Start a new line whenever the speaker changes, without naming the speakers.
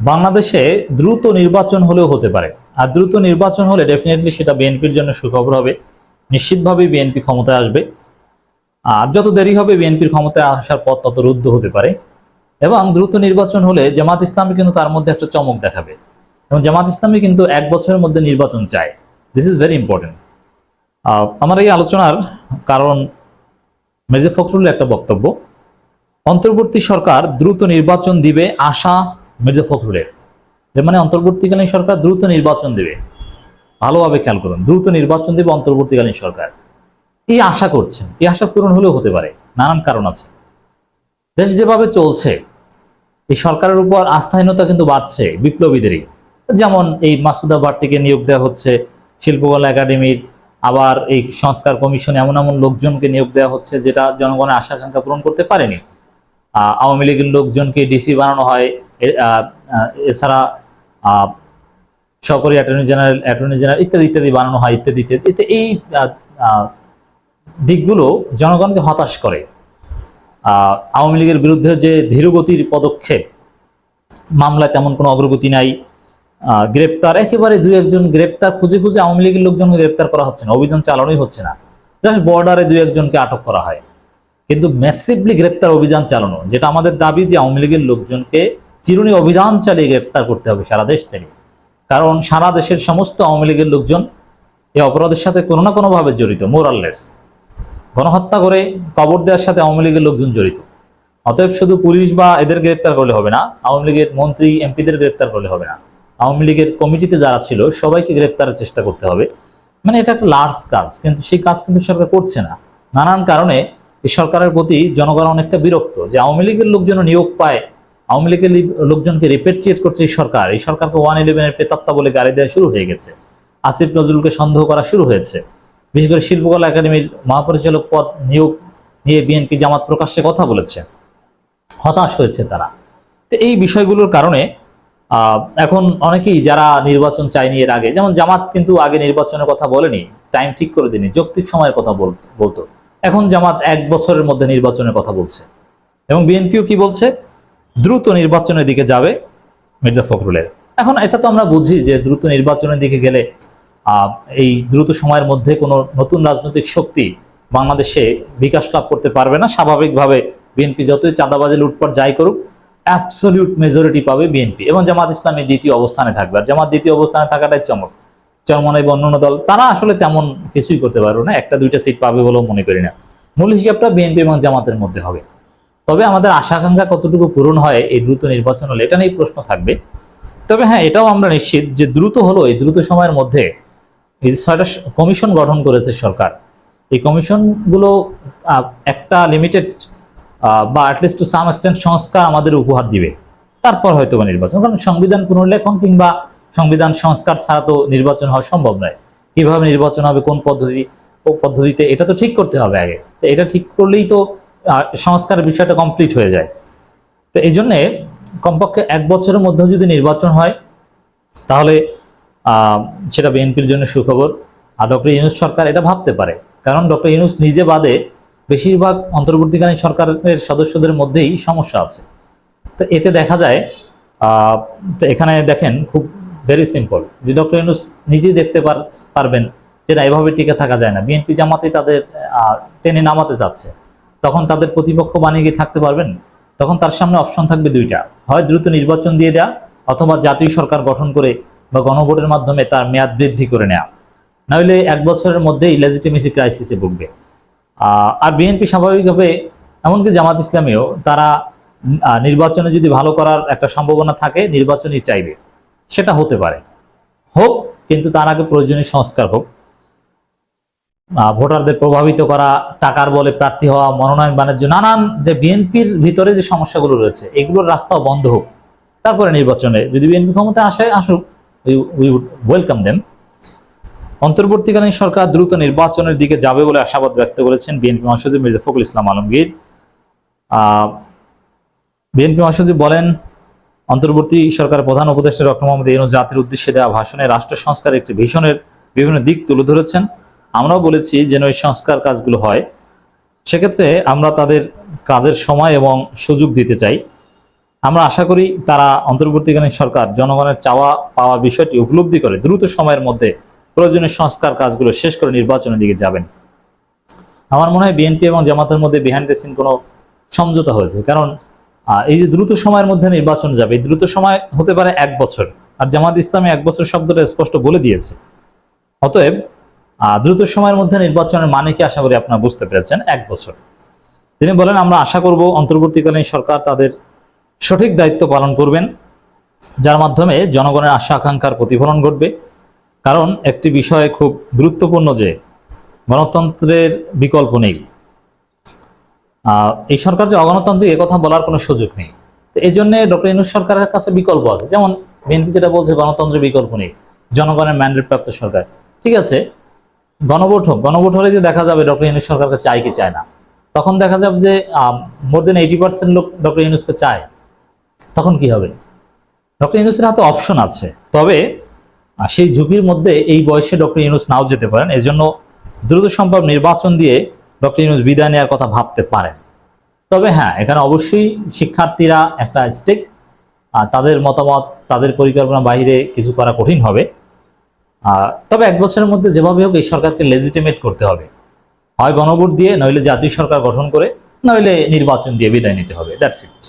বাংলাদেশে দ্রুত নির্বাচন হলেও হতে পারে। আর দ্রুত নির্বাচন হলে ডেফিনেটলি সেটা বিএনপির জন্য সুখবর হবে। নিশ্চিতভাবে বিএনপি ক্ষমতায় আসবে। আর যত দেরি হবে, বিএনপির ক্ষমতায় আসার পথ তত রুদ্ধ হতে পারে। এবং দ্রুত নির্বাচন হলে জামাত ইসলামী কিন্তু তার মধ্যে একটা চমক দেখাবে। এবং জামাত ইসলামী কিন্তু এক বছরের মধ্যে নির্বাচন চায়। দিস ইজ ভেরি ইম্পর্টেন্ট আমার এই আলোচনার কারণ মির্জা ফখরুলের একটা বক্তব্য। অন্তর্বর্তী সরকার দ্রুত নির্বাচন দিবে আশা মির্জা ফখরুলের। মানে অন্তর্বর্তীকালীন সরকার দ্রুত নির্বাচন দেবে। ভালোভাবে খেয়াল করুন, দ্রুত নির্বাচন দেবে অন্তর্বর্তীকালীন সরকার। এই আশা করছেন, এই আশা পূরণ হলেও হতে পারে, নানান কারণ আছে। দেশ যেভাবে চলছে, এই সরকারের উপর আস্থাহীনতা কিন্তু বাড়ছে বিপ্লবীদেরই। যেমন এই মাসুদা ভাট্টিকে নিয়োগ দেওয়া হচ্ছে, শিল্পকলা একাডেমির আবার এই সংস্কার কমিশন এমন এমন লোকজনকে নিয়োগ দেওয়া হচ্ছে যেটা জনগণের আশা আকাঙ্ক্ষা পূরণ করতে পারেনি। আওয়ামী লীগের লোকজনকে ডিসি বানানো হয় এছাড়া আহ, সরকারি অ্যাটর্নি জেনারেল অ্যাটর্নি জেনারেল ইত্যাদি ইত্যাদি বানানো হয় ইত্যাদি ইত্যাদি। এই দিকগুলো জনগণকে হতাশ করে। আওয়ামী লীগের বিরুদ্ধে যে ধীরগতির পদক্ষেপ মামলায় তেমন কোনো অগ্রগতি নাই। গ্রেপ্তার একেবারে দুই একজন গ্রেপ্তার খুঁজে খুঁজে আওয়ামী লীগের লোকজনকে গ্রেপ্তার করা হচ্ছে না অভিযান চালানোই হচ্ছে না। জাস্ট বর্ডারে দুই একজনকে আটক করা হয়। কিন্তু ম্যাসিভলি গ্রেপ্তার অভিযান চালানো যেটা আমাদের দাবি যে আওয়ামী লীগের লোকজনকে চিরুনি অভিযান চালিয়ে গ্রেপ্তার করতে হবে সারা দেশ থেকে। কারণ সারা দেশের সমস্ত আওয়ামী লীগের লোকজন এই অপরাধের সাথে কোনো না কোনোভাবে জড়িত মোরাললেস গণহত্যা করে কবর দেওয়ার সাথে আওয়ামী লীগের লোকজন জড়িত। অতএব শুধু পুলিশ বা এদের গ্রেপ্তার করলে হবে না, আওয়ামী লীগের মন্ত্রী, এমপিদের গ্রেপ্তার করলে হবে না। আওয়ামী লীগের কমিটিতে যারা ছিল, সবাইকে গ্রেপ্তারের চেষ্টা করতে হবে। মানে এটা একটা লার্জ কাজ, কিন্তু সেই কাজ কিন্তু সরকার করছে না। নানান কারণে এই সরকারের প্রতি জনগণ অনেকটা বিরক্ত যে আওয়ামী লীগের লোকজন নিয়োগ পায় আওয়ামী লীগের লোকজনকে রিপেট্রিয়েট করছে এই সরকার। এই সরকারকে ওয়ান ইলেভেনের প্রেতাত্মা বলে গাড়ি দেওয়া শুরু হয়ে গেছে। আসিফ নজরুলকে সন্দেহ করা শুরু হয়েছে। বিশেষ করে শিল্পকলা একাডেমির মহাপরিচালক পদ নিয়োগ নিয়ে বিএনপি জামাত প্রকাশ্যে কথা বলেছে। হতাশ হয়েছে তারা। তো এই বিষয়গুলোর কারণে এখন অনেকেই যারা নির্বাচন চায়নি এর আগে, যেমন জামাত কিন্তু আগে নির্বাচনের কথা বলেনি টাইম ঠিক করে দিনি যৌক্তিক সময়ের কথা বল- বলতো। এখন জামাত এক বছরের মধ্যে নির্বাচনের কথা বলছে। এবং বিএনপিও কি বলছে? দ্রুত নির্বাচনের দিকে যাবে মির্জা ফখরুলের। এখন এটা তো আমরা বুঝি যে দ্রুত নির্বাচনের দিকে গেলে এই দ্রুত সময়ের মধ্যে কোনো নতুন রাজনৈতিক শক্তি বাংলাদেশে বিকাশ লাভ করতে পারবে না। স্বাভাবিকভাবে বিএনপি যতই চাঁদাবাজি, লুটপাট যাই করুক অ্যাবসলিউট মেজরিটি পাবে বিএনপি। এবং জামাত ইসলামী দ্বিতীয় অবস্থানে থাকবে। আর জামাত দ্বিতীয় অবস্থানে থাকাটাই চমক। চরমনাই বা অন্যান্য দল, তারা আসলে তেমন কিছুই করতে পারবে না। একটা, দুইটা সিট পাবে বলেও মনে করি না। মূল হিসাবটা বিএনপি এবং জামাতের মধ্যে হবে। তবে আমাদের আশা আকাঙ্ক্ষা কতটুকু পূরণ হয় এই দ্রুত নির্বাচন হলে, এটা নিয়ে প্রশ্ন থাকবে। তবে হ্যাঁ এটাও আমরা নিশ্চিত যে দ্রুত হলো এই দ্রুত সময়ের মধ্যে এই ছয়টা কমিশন গঠন করেছে সরকার, এই কমিশনগুলো একটা লিমিটেড বা অ্যাটলিস্ট টু সাম এক্সটেন্ট সংস্কার আমাদের উপহার দিবে। তারপর হয়তো বা নির্বাচন, কারণ সংবিধান পুনর্লেখন কিংবা সংবিধান সংস্কার ছাড়া তো নির্বাচন হওয়া সম্ভব নয়। কীভাবে নির্বাচন হবে, কোন পদ্ধতি পদ্ধতিতে, এটা তো ঠিক করতে হবে আগে। তো এটা ঠিক করলেই তো সংস্কারের বিষয়টা কমপ্লিট হয়ে যায়। তো এই জন্যে কমপক্ষে এক বছরের মধ্যে যদি নির্বাচন হয়, তাহলে সেটা বিএনপির জন্য সুখবর। আর ডক্টর ইউনুস সরকার এটা ভাবতে পারে। কারণ ডক্টর ইউনুস নিজে বাদে বেশিরভাগ অন্তর্বর্তীকালীন সরকারের সদস্যদের মধ্যেই সমস্যা আছে। তো এতে দেখা যায় তো এখানে দেখেন খুব ভেরি সিম্পল যে ডক্টর ইউনুস নিজেই দেখতে পার- পারবেন যে না, এভাবে টিকে থাকা যায় না। বিএনপি জামাতে তাদের টেনে নামাতে যাচ্ছে তখন তাদের প্রতিপক্ষ বানিয়ে গিয়ে থাকতে পারবেন? তখন তার সামনে অপশন থাকবে দুইটা। হয় দ্রুত নির্বাচন দিয়ে দেওয়া অথবা জাতীয় সরকার গঠন করে বা গণভোটের মাধ্যমে তার মেয়াদ বৃদ্ধি করে নেওয়া নইলে এক বছরের মধ্যেই লেজিটিমেসি ক্রাইসিসে ভুগবে। আর বিএনপি স্বাভাবিকভাবে, এমনকি জামাত ইসলামীও তারা নির্বাচনে যদি ভালো করার একটা সম্ভাবনা থাকে, নির্বাচনই চাইবে। সেটা হতে পারে। হোক, কিন্তু তার আগে প্রয়োজনীয় সংস্কার হোক। ভোটারদের প্রভাবিত করা, টাকার বলে প্রার্থী হওয়া, মনোনয়ন বাণিজ্য, নানান যে বিএনপির ভিতরে যে সমস্যাগুলো রয়েছে, এগুলোর রাস্তাও বন্ধ হোক। তারপরে নির্বাচনে যদি বিএনপি ক্ষমতা আসে, আসুক উই উড ওয়েলকাম দেন অন্তর্বর্তীকালীন সরকার দ্রুত নির্বাচনের দিকে যাবে বলে আশাবাদ ব্যক্ত করেছেন বিএনপি মহাসচিব মির্জা ফখরুল ইসলাম আলমগীর। বিএনপি মহাসচিব বলেন, অন্তর্বর্তী সরকারের প্রধান উপদেষ্টা ডক্টর মোহাম্মদ ইউনুস জাতির উদ্দেশ্যে দেওয়া ভাষণে রাষ্ট্র সংস্কার একটি ভীষণের বিভিন্ন দিক তুলে ধরেছেন। আমরাও বলেছি যেন এই সংস্কার কাজগুলো হয়। সেক্ষেত্রে আমরা তাদের কাজের সময় এবং সুযোগ দিতে চাই। আমরা আশা করি তারা অন্তর্বর্তীকালীন সরকার জনগণের চাওয়া পাওয়া বিষয়টি উপলব্ধি করে দ্রুত সময়ের মধ্যে প্রয়োজনীয় সংস্কার কাজগুলো শেষ করে নির্বাচনের দিকে যাবেন। আমার মনে হয় বিএনপি এবং জামাতের মধ্যে বিহাইন্ড দ্য সিন কোনো সমঝোতা হয়েছে। কারণ এই যে দ্রুত সময়ের মধ্যে নির্বাচন যাবে, এই দ্রুত সময় হতে পারে এক বছর। আর জামাত ইসলামে এক বছর শব্দটা স্পষ্ট বলে দিয়েছে। অতএব দ্রুত সময়ের মধ্যে নির্বাচনের মানে কি আশা করি আপনারা বুঝতে পেরেছেন, এক বছর। তিনি বলেন, আমরা আশা করব অন্তর্বর্তীকালীন সরকার তাদের সঠিক দায়িত্ব পালন করবেন, যার মাধ্যমে জনগণের আশা আকাঙ্ক্ষার প্রতিফলন ঘটবে। কারণ একটি বিষয় খুব গুরুত্বপূর্ণ যে, গণতন্ত্রের বিকল্প নেই। এই সরকার যে অগণতান্ত্রিক কথা বলার কোনো সুযোগ নেই। তো এই জন্য ডক্টর ইনুস সরকারের কাছে বিকল্প আছে। যেমন বিএনপি যেটা বলছে, গণতন্ত্রের বিকল্প নেই, জনগণের ম্যান্ডেট প্রাপ্ত সরকার। ঠিক আছে গণভোট গণভোট হলে যে দেখা যাবে ডক্টর ইনুস সরকারকে চায় কি চায় না? তখন দেখা যাবে যে মোর দেন এইটি পার্সেন্ট লোক ডক্টর ইউনুসকে চায়। তখন কি হবে? ডক্টর ইউনুসের হাতে অপশন আছে। তবে সেই ঝুঁকির মধ্যে এই বয়সে ডক্টর ইউনুস নাও যেতে পারেন। এই জন্য দ্রুত সম্ভব নির্বাচন দিয়ে ডক্টর ইউনুস বিদায় নেওয়ার কথা ভাবতে পারেন। তবে হ্যাঁ এখানে অবশ্যই শিক্ষার্থীরা একটা স্টেক তাদের মতামত, তাদের পরিকল্পনা বাইরে কিছু করা কঠিন হবে। তবে এক বছরের মধ্যে যেভাবে হোক এই সরকারকে লেজিটিমেট করতে হবে। হয় গণভোট দিয়ে, নইলে জাতীয় সরকার গঠন করে, নইলে নির্বাচন দিয়ে বিদায় নিতে হবে। That's it